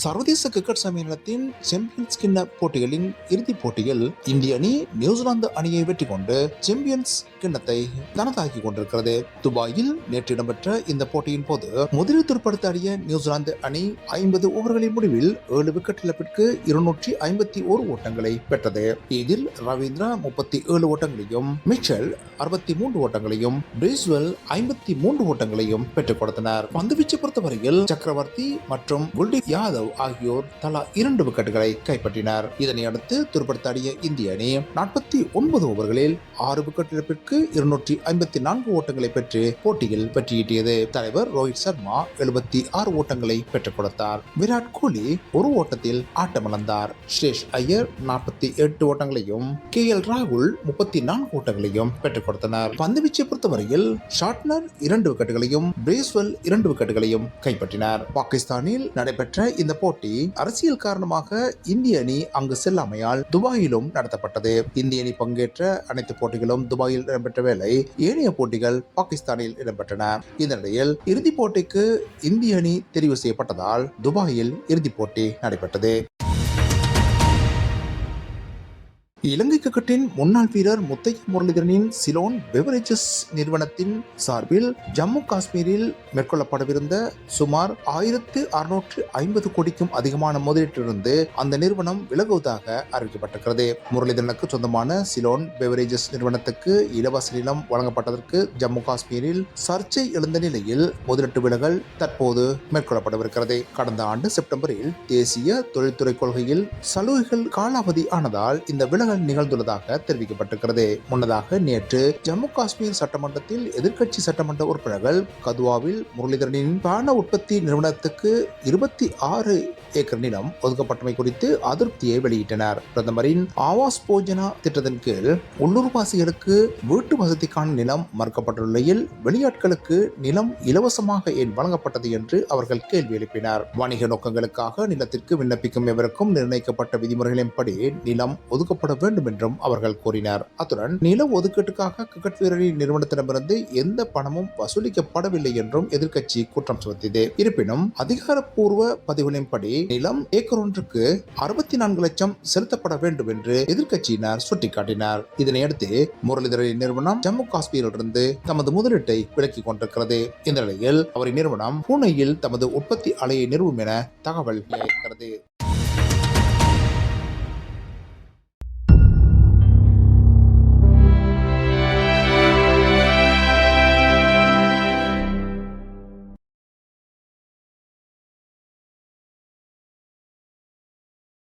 சர்வதேச கிரிக்கெட் சம்மேளனத்தின் சாம்பியன்ஸ் கிண்ண போட்டிகளின் இறுதிப் போட்டியில் இந்திய அணி நியூசிலாந்து அணியை வெற்றி கொண்டு சாம்பியன்ஸ் கிண்ணத்தை தனதாக்கி கொண்டிருக்கிறது. துபாயில் நேற்று இடம்பெற்ற இந்த போட்டியின் போது முதலில் துடுப்படுத்தாடிய நியூசிலாந்து அணி ஐம்பது ஓவர்களின் முடிவில் ஏழு விக்கெட் இழப்பிற்கு இருநூற்றி ஐம்பத்தி ஓரு ஓட்டங்களை பெற்றது. இதில் ரவீந்திரா முப்பத்தி ஏழு ஓட்டங்களையும் மிச்சல் அறுபத்தி மூன்று ஓட்டங்களையும் பிரேஸ்வெல் ஐம்பத்தி மூன்று ஓட்டங்களையும் பெற்றுக் கொடுத்தனர். பந்துவீச்சு பொறுத்தவரையில் சக்கரவர்த்தி மற்றும் குல்தீப் யாதவ் ஆகியோர் தலா இரண்டு விக்கெட்டுகளை கைப்பற்றினர். இதனை அடுத்து துருப்படுத்தாடிய இந்திய அணி நாற்பத்தி ஒன்பது ஓவர்களில் ஆறு விக்கெட் இழப்பிற்கு இருநூற்றி ஐம்பத்தி நான்கு ஓட்டங்களை பெற்று போட்டியில் வெற்றியீட்டியது. தலைவர் ரோஹித் சர்மா எழுபத்தி ஆறு ஓட்டங்களை பெற்றுக் கொடுத்தார். விராட் கோலி ஒரு ஓட்டத்தில் ஆட்டமிழந்தார். ஸ்ரேஷ் ஐயர் நாற்பத்தி எட்டு ஓட்டங்களையும் கே எல் ராகுல் முப்பத்தி நான்கு ஓட்டங்களையும் பெற்றுக் கொடுத்தனர். பந்துவீச்சை பொறுத்தவரையில் ஷாட்னர் இரண்டு விக்கெட்டுகளையும் பிரேஸ்வெல் இரண்டு விக்கெட்டுகளையும் கைப்பற்றினார். பாகிஸ்தானில் நடைபெற்ற இந்த போட்டி அரசியல் காரணமாக இந்திய அணி அங்கு செல்லாமையால் துபாயிலும் நடத்தப்பட்டது. இந்திய அணி பங்கேற்ற அனைத்து போட்டிகளும் துபாயில் இடம்பெற்ற வேளை ஏனைய போட்டிகள் பாகிஸ்தானில் இடம்பெற்றன. இந்த நிலையில் இறுதிப் போட்டிக்கு இந்திய அணி தெரிவு செய்யப்பட்டதால் துபாயில் இறுதிப் போட்டி நடைபெற்றது. இலங்கை கிரிக்கெட்டின் முன்னாள் வீரர் முத்தைய முரளிதரனின் சிலோன் பெவரேஜஸ் நிறுவனத்தின் சார்பில் ஜம்மு காஷ்மீரில் மேற்கொள்ளப்படவிருந்த சுமார் ஆயிரத்து அறுநூற்று ஐம்பது கோடிக்கும் அதிகமான முதலீட்டிலிருந்து அந்த நிறுவனம் விலகுவதாக அறிவிக்கப்பட்டிருக்கிறது. முரளிதரனுக்கு சொந்தமான சிலோன் பெவரேஜஸ் நிறுவனத்துக்கு இலவச நிலம் வழங்கப்பட்டதற்கு ஜம்மு காஷ்மீரில் சர்ச்சை எழுந்த நிலையில் முதலீட்டு விலகல் தற்போது மேற்கொள்ளப்படவிருக்கிறது. கடந்த ஆண்டு செப்டம்பரில் தேசிய தொழில்துறை கொள்கையில் சலுகைகள் காலாவதி ஆனதால் இந்த விலகல் நிகழ்ந்துள்ளதாக தெரிவிக்கப்பட்டிருக்கிறது. முன்னதாக நேற்று ஜம்மு காஷ்மீர் சட்டமன்றத்தில் எதிர்க்கட்சி சட்டமன்ற உறுப்பினர்கள் கதுவாவில் முரளிதரனின் பான உற்பத்தி நிறுவனத்துக்கு இருபத்தி ஆறு ஏக்கர் நிலம் ஒதுக்கப்பட்டமை குறித்து அதிருப்தியை வெளியிட்டனர். பிரதமரின் ஆவாஸ் போஜனா திட்டத்தின் கீழ் உள்ளூர்வாசிகளுக்கு வீட்டு வசதிக்கான நிலம் மறுக்கப்பட்டுள்ள நிலையில் வெளியாட்களுக்கு நிலம் இலவசமாக ஏன் வழங்கப்பட்டது என்று அவர்கள் கேள்வி எழுப்பினர். வணிக நோக்கங்களுக்காக நிலத்திற்கு விண்ணப்பிக்கும் எவருக்கும் நிர்ணயிக்கப்பட்ட விதிமுறைகளின்படி நிலம் ஒதுக்கப்பட வேண்டும் என்றும் அவர்கள் கூறினர். அத்துடன் நில ஒதுக்கீட்டுக்காக கிரிக்கெட் வீரரின் நிறுவனத்திடமிருந்து எந்த பணமும் வசூலிக்கப்படவில்லை என்றும் எதிர்க்கட்சி குற்றம் சுமத்தியது. இருப்பினும் அதிகாரப்பூர்வ பதிவுகளின்படி நிலம் ஏக்கர் ஒன்றுக்கு அறுபத்தி நான்கு லட்சம் செலுத்தப்பட வேண்டும் என்று எதிர்க்கட்சியினர் சுட்டிக்காட்டினார். இதனையடுத்து முரளிதரின் நிறுவனம் ஜம்மு காஷ்மீரிலிருந்து தமது முதலீட்டை விலக்கிக் கொண்டிருக்கிறது. இந்த நிலையில் அவரின் நிறுவனம் பூனேயில் தமது உற்பத்தி ஆலையை நிறுவும் என தகவல் இருக்கிறது